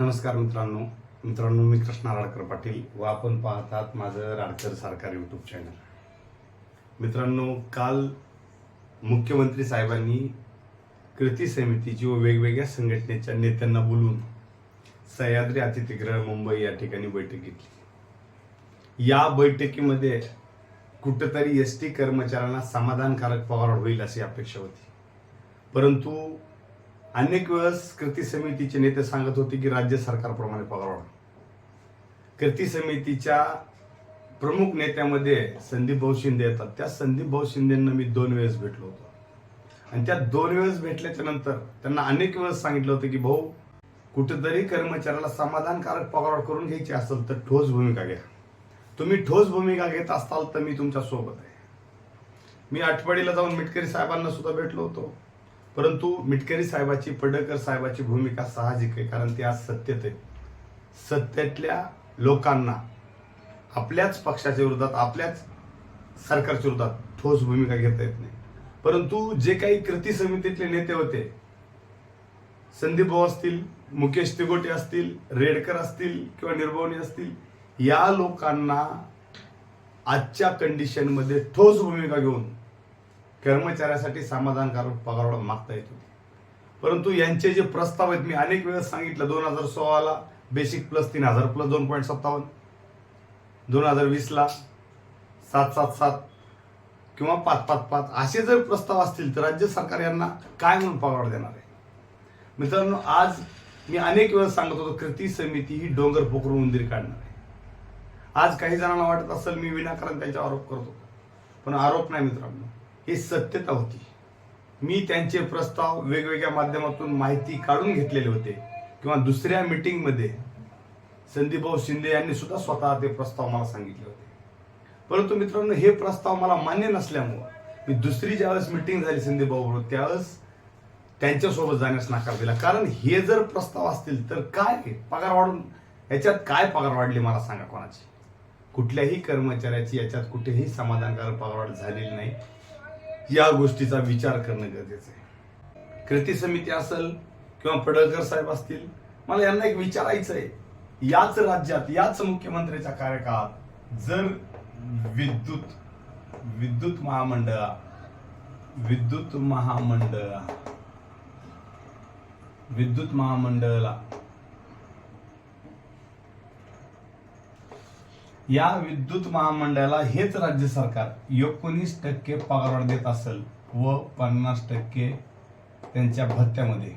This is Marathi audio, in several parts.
नमस्कार मित्रांनो. मित्रांनो मी कृष्णा राडकर पाटील व आपण पाहतात माझं राडकर सरकार यूट्यूब चॅनल मित्रांनो काल मुख्यमंत्री साहेबांनी कृती समितीची व वेगवेगळ्या संघटनेच्या नेत्यांना बोलून सह्याद्री अतिथीगृह मुंबई या ठिकाणी बैठक घेतली. या बैठकीमध्ये कुठंतरी एस टी कर्मचाऱ्यांना समाधानकारक पगार होईल अशी अपेक्षा होती. परंतु अनेक वेळेस कृती समितीचे नेते सांगत होते की राज्य सरकारप्रमाणे पगार वाढ कृती समितीच्या प्रमुख नेत्यामध्ये संदीप भाऊ शिंदे येतात. त्या संदीप भाऊ शिंदेंना मी दोन वेळेस भेटलो होतो. आणि त्या दोन वेळेस भेटल्याच्या नंतर त्यांना अनेक वेळेस सांगितलं होतं की भाऊ कुठेतरी कर्मचाऱ्याला समाधानकारक पगार करून घ्यायची असेल तर ठोस भूमिका घ्या. तुम्ही ठोस भूमिका घेत असाल तर मी तुमच्यासोबत आहे. मी आठवडीला जाऊन मिटकरी साहेबांना सुद्धा भेटलो होतो. परंतु मिटकरी साहेबाची पडळकर साहेबाची भूमिका साहजिक आहे कारण ते आज सत्तेत आहे. सत्तेतल्या लोकांना आपल्याच पक्षाच्या विरोधात आपल्याच सरकारच्या विरोधात ठोस भूमिका घेता येत नाही. परंतु जे काही कृती समितीतले नेते होते संदीप भाऊ असतील मुकेश तिगोटे असतील रेडकर असतील किंवा निर्भवनी असतील या लोकांना आजच्या कंडिशनमध्ये ठोस भूमिका घेऊन कर्मचाऱ्यासाठी समाधानकारक पगार मागता येत होती. परंतु यांचे जे प्रस्ताव आहेत मी अनेक वेळेस सांगितलं दोन हजार सोळाला बेसिक प्लस तीन हजार प्लस दोन पॉईंट सत्तावन्न दोन हजार वीसला सात सात सात किंवा पाच पाच पाच असे जर प्रस्ताव असतील तर राज्य सरकार यांना काय म्हणून पगार देणार आहे? मित्रांनो आज मी अनेक वेळेस सांगत होतो कृती समिती ही डोंगर पोखरून उंदीर काढणार आहे. आज काही जणांना वाटत असेल मी विनाकारण त्यांचा आरोप करतो पण आरोप नाही मित्रांनो. ही सत्यता होती. मी त्यांचे प्रस्ताव वेगवेगळ्या माध्यमातून माहिती काढून घेतलेले होते. किंवा दुसऱ्या मीटिंगमध्ये संदीपभाऊ शिंदे यांनी सुद्धा स्वतः ते प्रस्ताव मला सांगितले होते. परंतु मित्रांनो हे प्रस्ताव मला मान्य नसल्यामुळं मी दुसरी ज्यावेळेस मिटिंग झाली संदीपभाऊ बरोबर त्यावेळेस त्यांच्यासोबत जाण्यास नकार दिला. कारण हे जर प्रस्ताव असतील तर काय पगार वाढून याच्यात काय पगार वाढली मला सांगा कोणाची? कुठल्याही कर्मचाऱ्याची याच्यात कुठेही समाधानकारक पगार वाढ झालेली नाही. या गोष्टीचा विचार करणं गरजेचं आहे. कृती समिती असेल किंवा पडळकर साहेब असतील मला यांना एक विचारायचं आहे. याच राज्यात याच मुख्यमंत्र्याच्या कार्यकाळात जर विद्युत विद्युत महामंडळ विद्युत महामंडळ विद्युत महामंडळाला या विद्युत महामंडळाला हेच राज्य सरकार एकोणीस टक्के पगारवाढ देत असेल व पन्नास टक्के त्यांच्या भत्त्यामध्ये.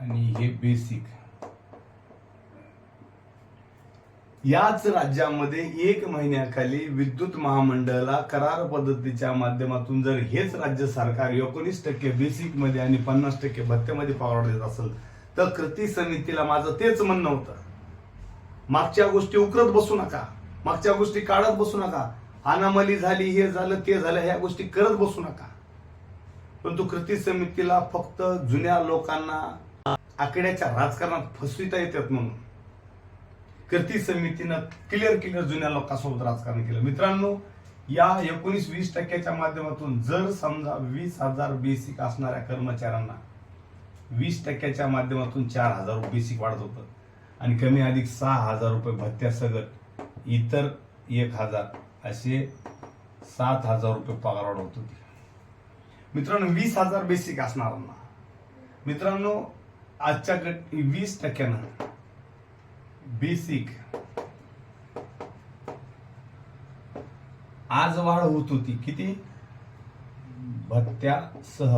आणि हे बेसिक याच राज्यामध्ये एक महिन्याखाली विद्युत महामंडळाला करार पद्धतीच्या माध्यमातून जर हेच राज्य सरकार एकोणीस टक्के बेसिकमध्ये आणि पन्नास टक्के भत्त्यामध्ये पगार देत असेल तर कृती समितीला माझं तेच म्हणणं होतं. मागच्या गोष्टी उकरत बसू नका. मागच्या गोष्टी काढत बसू नका. अनामली झाली हे झालं ते झालं ह्या गोष्टी करत बसू नका. परंतु कृती समितीला फक्त जुन्या लोकांना आकड्याच्या राजकारणात फसविता येतात म्हणून. कृती समितीनं क्लिअर क्लिअर जुन्या लोकांसोबत राजकारण केलं. मित्रांनो या एकोणीस वीस टक्क्याच्या माध्यमातून जर समजा वीस हजार बेसिक असणाऱ्या कर्मचाऱ्यांना वीस टक्क्याच्या माध्यमातून चार हजार रुपये बेसिक वाढत होतं. आणि कमी अधिक सहा हजार रुपये भत्त्यासकट इतर एक हजार असे सात हजार रुपये पगार वाढ होत. होती मित्रांनो वीस हजार बेसिक असणारांना मित्रांनो आजच्या गट वीस टक्क्यानं बेसिक आज वाढ होत होती. किती? भत्त्यासह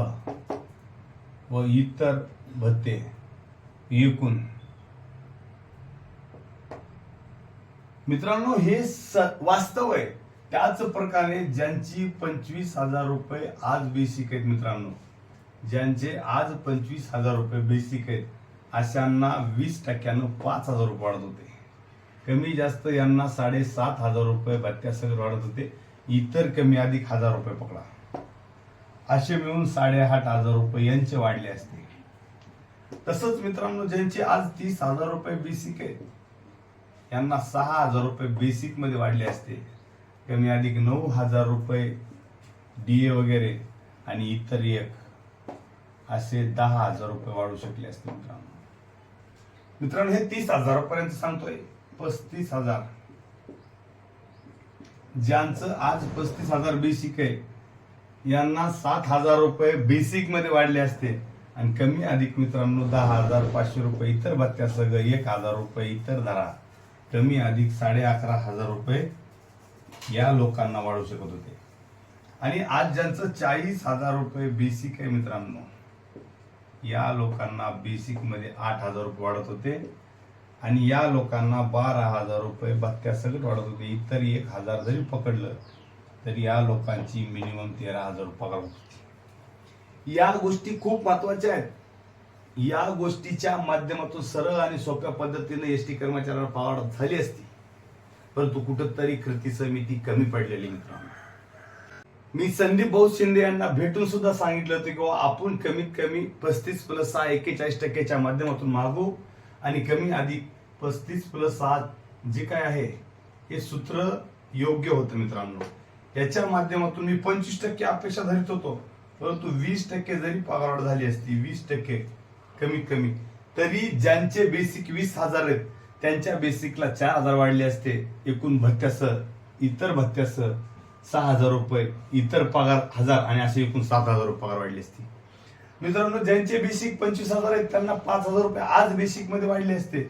व इतर भत्ते एकूण मित्रांनो हे स- वास्तव आहे. त्याच प्रकारे ज्यांची पंचवीस हजार रुपये आज बेसिक आहेत मित्रांनो ज्यांचे आज पंचवीस हजार रुपये बेसिक आहेत अशांना वीस टक्क्यानं पाच हजार रुपये वाढत होते. कमी जास्त यांना साडेसात हजार रुपये भत्त्यासह वाढत होते. इतर कमी अधिक हजार रुपये पकडा. असे मिळून साडेआठ हजार रुपये यांचे वाढले असते. तसंच मित्रांनो ज्यांचे आज तीस हजार रुपये बेसिक आहेत यांना सहा हजार रुपये बेसिकमध्ये वाढले असते. कमी अधिक नऊ हजार रुपये डी ए वगैरे आणि इतर एक असे दहा हजार रुपये वाढू शकले असते मित्रांनो. मित्रांनो हे तीस हजारापर्यंत सांगतोय. पस्तीस हजार. ज्यांचं आज पस्तीस हजार बेसिक आहे यांना सात हजार रुपये बेसिकमध्ये वाढले असते. आणि कमी अधिक मित्रांनो दहा हजार पाचशे रुपये इतर भत्त्यासह एक हजार रुपये इतर धरा कमी अधिक साडे अकरा हजार रुपये या लोकांना वाढू शकत होते. आणि आज ज्यांचं चाळीस हजार रुपये बेसिक आहे मित्रांनो या लोकांना बेसिकमध्ये आठ हजार रुपये वाढत होते. आणि या लोकांना बारा हजार रुपये भत्त्या सगळं वाढत होते. इतर एक हजार जरी पकडलं तरी या लोकांची मिनिमम तेरा हजार पगार होती. या गोष्टी खूप महत्त्वाच्या आहेत. या गोष्टीच्या माध्यमातून सरळ आणि सोप्या पद्धतीने एस टी कर्मचाऱ्यांना पगार झाली असती परंतु कुठंतरी कृती समिती कमी पडलेली मित्रांनो. मी संदीप भाऊ शिंदे यांना भेटून सुद्धा सांगितलं होतं की आपण कमीत कमी पस्तीस प्लस सहा एक्केचाळीस टक्क्याच्या माध्यमातून मागू आणि कमी अधिक पस्तीस प्लस सहा जे काय आहे हे सूत्र योग्य होतं मित्रांनो. याच्या माध्यमातून मी पंचवीस टक्के अपेक्षा धरत होतो. परंतु वीस टक्के जरी पगारवाढ झाली असती वीस टक्के कमीत कमी तरी ज्यांचे बेसिक वीस हजार आहेत त्यांच्या बेसिकला चार हजार वाढले असते. एकूण भत्त्यासह इतर भत्त्यासह सहा हजार रुपये इतर पगार हजार आणि असे एकूण सात हजार रुपये पगार वाढले असते. मित्रांनो ज्यांचे बेसिक पंचवीस हजार आहेत त्यांना पाच हजार रुपये आज बेसिकमध्ये वाढले असते.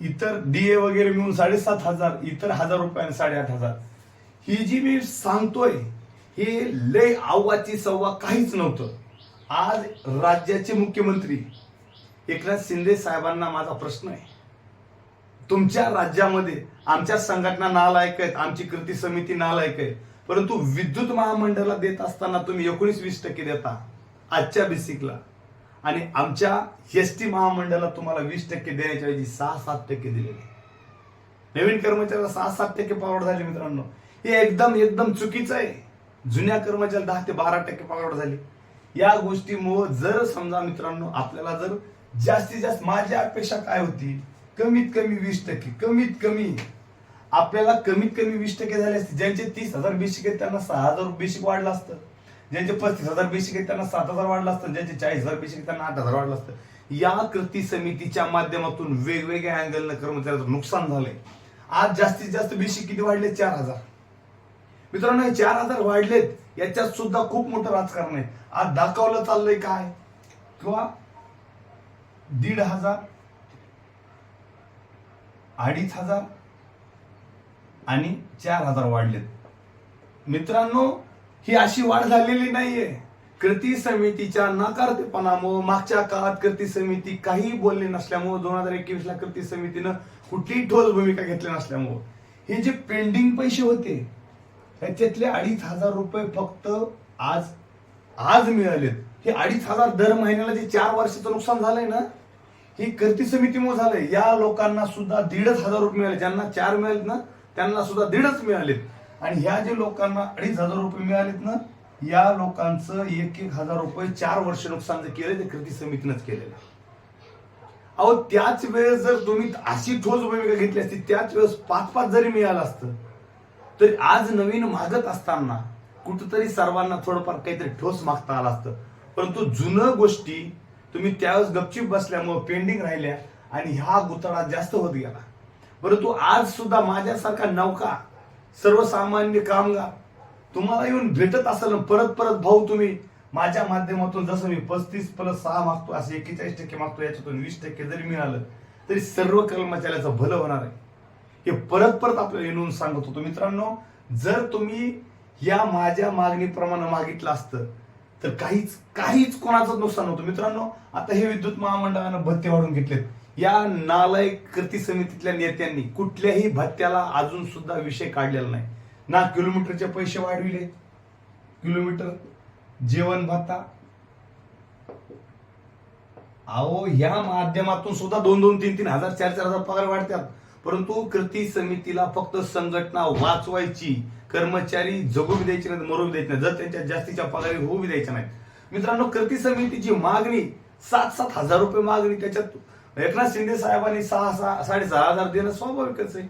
इतर डीए वगैरे मिळून साडेसात हजार इतर हजार रुपये आणि साडेआठ हजार. ही जी मी सांगतोय हे लय आव्वाची सव्वा काहीच नव्हतं. आज राज्याचे मुख्यमंत्री एकनाथ शिंदे साहेबांना माझा प्रश्न आहे. तुमच्या राज्यामध्ये आमच्या संघटना नालायक आहेत आमची कृती समिती नालायक आहे परंतु विद्युत महामंडळाला देत असताना तुम्ही एकोणीस वीस टक्के देता आजच्या बेसिकला आणि आमच्या एस टी महामंडळाला तुम्हाला वीस टक्के देण्याच्या ऐवजी सहा सात टक्के दिलेले. नवीन कर्मचाऱ्याला सहा सात टक्के पावड झाले मित्रांनो. हे एकदम एकदम चुकीचं आहे. जुन्या कर्मचाऱ्याला दहा ते बारा टक्के पगार झाली. या गोष्टीमुळं जर समजा मित्रांनो आपल्याला जर जास्तीत जास्त माझी अपेक्षा काय होती? कमीत कमी वीस टक्के कमीत कमी. आपल्याला कमीत कमी वीस टक्के झाले असते. ज्यांचे तीस हजार बेसिक आहेत त्यांना सहा हजार बेसिक वाढलं असतं. ज्यांचे पस्तीस हजार बेसिक आहेत त्यांना सात हजार वाढलं असतं. ज्यांचे चाळीस हजार बेसिक आहेत त्यांना आठ हजार वाढलं असतं. या कृती समितीच्या माध्यमातून वेगवेगळ्या अँगलनं कर्मचाऱ्याचं नुकसान झालंय. आज जास्तीत जास्त बेसिक किती वाढले? चार हजार. मित्रांनो हे चार हजार वाढलेत. याच्यात सुद्धा खूप मोठं राजकारण आहे. आज दाखवलं चाललंय काय? किंवा दीड हजार अडीच हजार आणि चार हजार वाढलेत. मित्रांनो ही अशी वाढ झालेली नाहीये. कृती समितीच्या नकारतेपणामुळे मागच्या काळात कृती समिती काही बोलली नसल्यामुळे दोन हजार एकवीस ला कृती समितीनं कुठलीही ठोस भूमिका घेतली नसल्यामुळे. हे जे पेंडिंग पैसे होते त्याच्यातले अडीच हजार रुपये फक्त आज आज मिळालेत. हे अडीच हजार दर महिन्याला जे चार वर्षाचं नुकसान झालंय ना ही कर्ती समितीमुळे झालंय. या लोकांना सुद्धा दीडच हजार रुपये मिळाले. ज्यांना चार मिळालेत ना त्यांना सुद्धा दीडच मिळालेत. आणि ह्या जे लोकांना अडीच हजार रुपये मिळालेत ना या लोकांचं एक एक हजार रुपये चार वर्ष नुकसान जे केलं ते कृती समितीनंच केलेलं. अहो त्याच वेळेस जर तुम्ही अशी ठोस भूमिका घेतली असती त्याच वेळेस पाच पाच जरी मिळालं असतं तरी आज नवीन मागत असताना कुठंतरी सर्वांना थोडंफार काहीतरी ठोस मागता आलं असतं. परंतु जुनं गोष्टी तुम्ही त्यावेळेस गपचीप बसल्यामुळे पेंडिंग राहिल्या आणि ह्या गुतडा जास्त होत गेला. परंतु आज सुद्धा माझ्यासारखा नौका सर्वसामान्य कामगार तुम्हाला येऊन भेटत असेल ना परत परत भाऊ तुम्ही माझ्या माध्यमातून जसं मी पस्तीस प्लस सहा मागतो असं एकेचाळीस टक्के मागतो याच्यातून वीस टक्के जरी मिळालं तरी सर्व कर्मचाऱ्याचं भलं होणार आहे. हे परत परत आपल्याला येऊन सांगत होतो. मित्रांनो जर तुम्ही या माझ्या मागणीप्रमाणे मागितलं असतं तर काहीच काहीच कोणाचं नुकसान नव्हतं. मित्रांनो आता हे विद्युत महामंडळानं भत्ते वाढून घेतलेत. या नालायक कृती समितीतल्या नेत्यांनी कुठल्याही भत्त्याला अजून सुद्धा विषय काढलेला नाही. ना किलोमीटरचे पैसे वाढविले. किलोमीटर जेवण भत्ता. अहो या माध्यमातून सुद्धा दोन दोन तीन तीन हजार चार चार हजार पगार वाढतात. परंतु कृती समितीला फक्त संघटना वाचवायची कर्मचारी जगू बी द्यायचे नाही मरू द्यायचे नाही जर त्यांच्या जास्तीच्या पगारी होऊ बी द्यायच्या नाहीत. मित्रांनो कृती समितीची मागणी सात सात हजार रुपये मागणी त्याच्यात एकनाथ शिंदे साहेबांनी सहा सहा साडेसहा हजार देणं स्वाभाविकच आहे.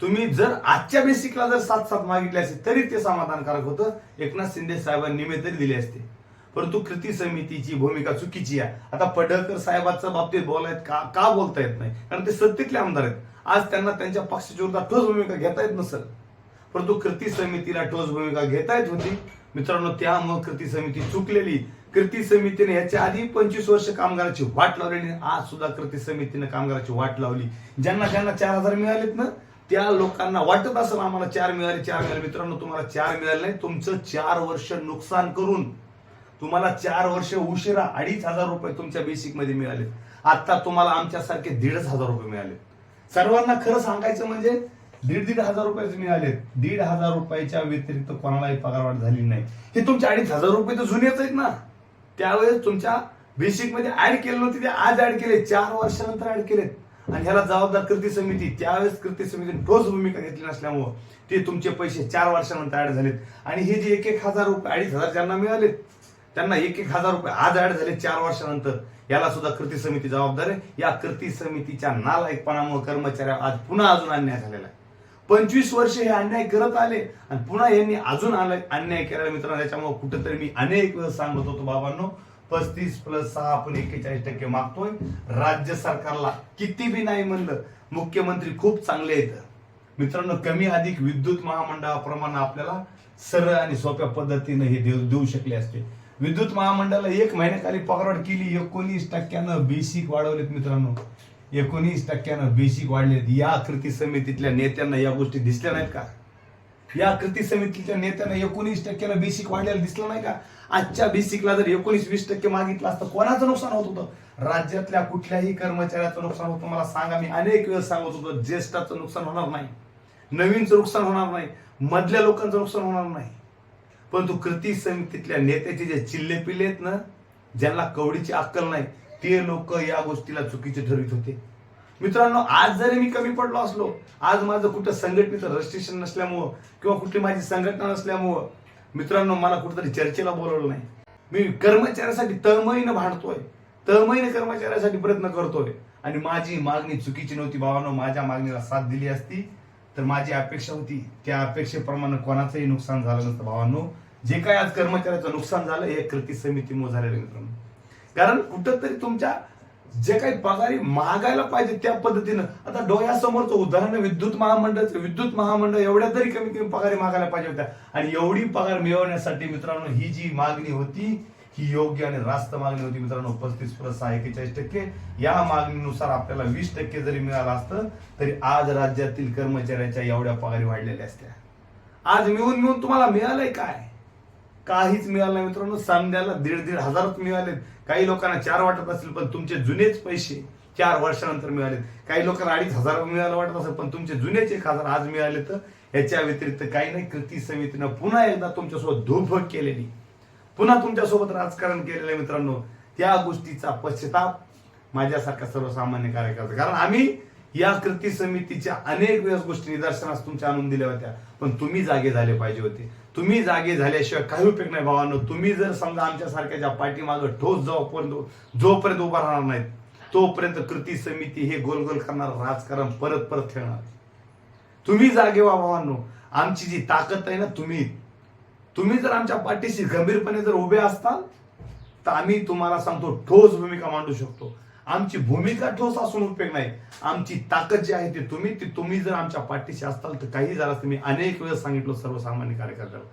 तुम्ही जर आजच्या बेसिकला जर सात सात मागितले असते तरी ते समाधानकारक होतं. एकनाथ शिंदे साहेबांनी निमे तरी दिले असते. परंतु कृती समितीची भूमिका चुकीची आहे. आता पडळकर साहेबांच्या बाबतीत बोलायत का? का बोलता येत नाही? कारण ते सत्तेतले आमदार आहेत. आज त्यांना त्यांच्या पक्षाच्या विरोधात ठोस भूमिका घेता येत नसेल. परंतु कृती समितीला ठोस भूमिका घेता येत होती. मित्रांनो त्यामुळे कृती समिती चुकलेली. कृती समितीने याच्या आधी पंचवीस वर्ष कामगाराची वाट लावलेली आज सुद्धा कृती समितीने कामगाराची वाट लावली. ज्यांना ज्यांना चार हजार मिळालेत ना त्या लोकांना वाटत असेल आम्हाला चार मिळाले चार मिळाले. मित्रांनो तुम्हाला चार मिळाले नाही तुमचं चार वर्ष नुकसान करून. तुम्हाला चार वर्ष उशिरा अडीच हजार रुपये तुमच्या बेसिकमध्ये मिळाले आता तुम्हाला आमच्यासारखे दीडच हजार रुपये मिळाले सर्वांना खरं सांगायचं म्हणजे दीड दीड हजार रुपयाचे मिळाले दीड हजार रुपयाच्या व्यतिरिक्त कोणालाही पगारवाढ झाली नाही. हे तुमचे अडीच हजार रुपये तर जुनेच आहेत ना. त्यावेळेस तुमच्या बेसिकमध्ये ऍड केले नव्हते ते आज ऍड केले. चार वर्षानंतर ऍड केलेत. आणि ह्याला जबाबदार कृती समिती त्यावेळेस कृती समितीने ठोस भूमिका घेतली नसल्यामुळं ते तुमचे पैसे चार वर्षानंतर ऍड झालेत. आणि हे जे एक एक हजार रुपये अडीच हजार ज्यांना मिळालेत त्यांना एक एक हजार रुपये आज ऍड झाले चार वर्षानंतर. याला सुद्धा कृती समिती जबाबदार आहे. या कृती समितीच्या नालायकपणामुळे कर्मचाऱ्या आज पुन्हा अजून अन्याय झालेला आहे. पंचवीस वर्ष हे अन्याय करत आले आणि पुन्हा यांनी अजून अन्याय केलेला मित्रांनो त्याच्यामुळे कुठेतरी मी अनेक वेळेस सांगत होतो बाबांनो पस्तीस प्लस सहा आपण एक्केचाळीस टक्के मागतोय. राज्य सरकारला किती बी नाही म्हणलं मुख्यमंत्री खूप चांगले आहेत. मित्रांनो कमी अधिक विद्युत महामंडळाप्रमाणे आपल्याला सरळ आणि सोप्या पद्धतीने हे देऊ देऊ शकले असते. विद्युत महामंडळाला एक महिन्याखाली पगारवाढ केली. एकोणीस टक्क्यानं बेसिक वाढवलेत मित्रांनो. एकोणीस टक्क्यानं बेसिक वाढलेत. या कृती समितीतल्या नेत्यांना या गोष्टी दिसल्या नाहीत का? या कृती समितीच्या नेत्यांना एकोणीस टक्क्यानं बेसिक वाढलेलं दिसलं नाही का? आजच्या बेसिकला जर एकोणीस वीस टक्के मागितलं असतं कोणाचं नुकसान होत होतं? राज्यातल्या कुठल्याही कर्मचाऱ्याचं नुकसान होतं मला सांगा. मी अनेक वेळेस सांगत होतो ज्येष्ठाचं नुकसान होणार नाही. नवीनचं नुकसान होणार नाही. मधल्या लोकांचं नुकसान होणार नाही. परंतु कृती समितीतल्या नेत्याचे जे चिल्ले पिल्ले आहेत ना ज्यांना कवडीची अक्कल नाही ते लोक या गोष्टीला चुकीचे ठरवित होते. मित्रांनो आज जरी मी कमी पडलो असलो आज माझं कुठं संघटनेचं रजिस्ट्रेशन नसल्यामुळं किंवा कुठली माझी संघटना नसल्यामुळं मित्रांनो मला कुठेतरी चर्चेला बोलवलं नाही. मी कर्मचाऱ्यासाठी तळमळीनं भांडतोय. तळमळीनं कर्मचाऱ्यासाठी प्रयत्न करतोय. आणि माझी मागणी चुकीची नव्हती भावानो माझ्या मागणीला साथ दिली असती. तर माझी अपेक्षा होती त्या अपेक्षेप्रमाणे कोणाचंही नुकसान झालं नसतं भावांनो. जे काय आज कर्मचाऱ्याचं नुकसान झालं हे कृती समितीमुळे झालेलं मित्रांनो. कारण कुठंतरी तुमच्या जे काही पगारी महागायला पाहिजे त्या पद्धतीनं आता डोळ्यासमोरचं उदाहरण विद्युत महामंडळाचं विद्युत महामंडळ एवढ्या तरी कमी कमी पगारी मागायला पाहिजे होत्या. आणि एवढी पगार मिळवण्यासाठी मित्रांनो ही जी मागणी होती ही योग्य आणि रास्त मागणी होती मित्रांनो. पस्तीस प्लस सहा एकेचाळीस टक्के. या मागणीनुसार आपल्याला वीस टक्के जरी मिळालं असतं तरी आज राज्यातील कर्मचाऱ्यांच्या एवढ्या पगारी वाढलेल्या असत्या. आज मिळून मिळून तुम्हाला मिळालंय काय? काहीच मिळालं नाही मित्रांनो. समजायला दीड दीड हजारच मिळाले काही लोकांना चार वाटत असेल पण तुमचे जुनेच पैसे चार वर्षानंतर मिळालेत. काही लोकांना अडीच हजार मिळालं वाटत असेल पण तुमचे जुनेच एक हजार आज मिळाले तर याच्या व्यतिरिक्त काही नाही कृती समितीनं पुन्हा एकदा तुमच्यासोबत धोफक केलेली. पुन्हा तुमच्यासोबत राजकारण केलेलं आहे मित्रांनो. त्या गोष्टीचा पश्चाताप माझ्यासारख्या सर्वसामान्य कार्यकर्ता कारण आम्ही या कृती समितीच्या अनेक वेळेस गोष्टी निदर्शनास तुमच्या आणून दिल्या होत्या. पण तुम्ही जागे झाले पाहिजे होते. तुम्ही जागे झाल्याशिवाय काही उपयोग नाही भावांनो. तुम्ही जर समजा आमच्या सारख्याच्या पाठीमागं ठोस जोपर्यंत जोपर्यंत उभा राहणार नाहीत तोपर्यंत कृती समिती हे गोल गोल करणार राजकारण परत परत खेळणार. तुम्ही जागे व्हा भावांनो. आमची जी ताकद आहे ना तुम्ही तुम्ही जर आमच्या पाठीशी गंभीरपणे जर उभे असताल तर आम्ही तुम्हाला सांगतो ठोस भूमिका मांडू शकतो. आमची भूमिका ठोस असून उपयोग नाही. आमची ताकद जी आहे ती तुम्ही ती तुम्ही जर आमच्या पाठीशी असताल तर काही झालं असतं. मी अनेक वेळेस सांगितलं सर्वसामान्य कार्यकर्त्याला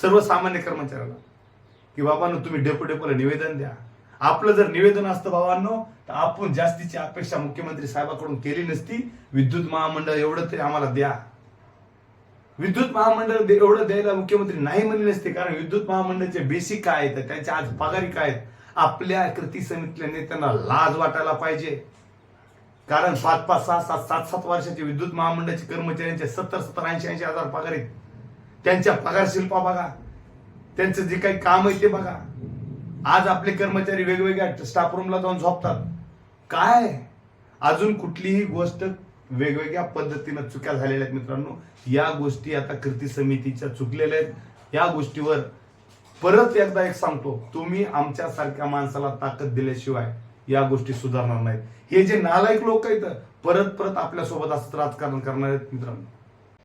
सर्वसामान्य कर्मचाऱ्याला की बाबांनो तुम्ही डेपो डेपोला निवेदन द्या. आपलं जर निवेदन असतं बाबांनो तर आपण जास्तीची अपेक्षा मुख्यमंत्री साहेबाकडून केली नसती. विद्युत महामंडळ एवढं तरी आम्हाला द्या. विद्युत महामंडळ एवढं द्यायला मुख्यमंत्री नाही म्हणले नसते कारण विद्युत महामंडळाचे बेसिक काय आहेत त्यांच्या आज पगारी काय आहेत आपल्या कृती समितीतल्या नेत्यांना लाज वाटायला पाहिजे. कारण पाच पाच सहा सात सात सात वर्षाचे विद्युत महामंडळाचे कर्मचाऱ्यांचे सत्तर सत्तर ऐंशी ऐंशी हजार पगार आहेत. त्यांच्या पगार शिल्पा बघा. त्यांचं जे काही काम आहे ते बघा. आज आपले कर्मचारी वेगवेगळ्या स्टाफ रूमला जाऊन झोपतात. काय? अजून कुठलीही गोष्ट वेगवेगळ्या पद्धतीनं चुक्या झालेल्या आहेत मित्रांनो. या गोष्टी आता कृती समितीच्या चुकलेल्या आहेत. या गोष्टीवर परत एकदा एक सांगतो तुम्ही आमच्या सारख्या माणसाला ताकद दिल्याशिवाय या गोष्टी सुधारणार नाहीत. हे जे नालायक लोक आहेत परत परत आपल्यासोबत असं राजकारण करणार आहेत मित्रांनो.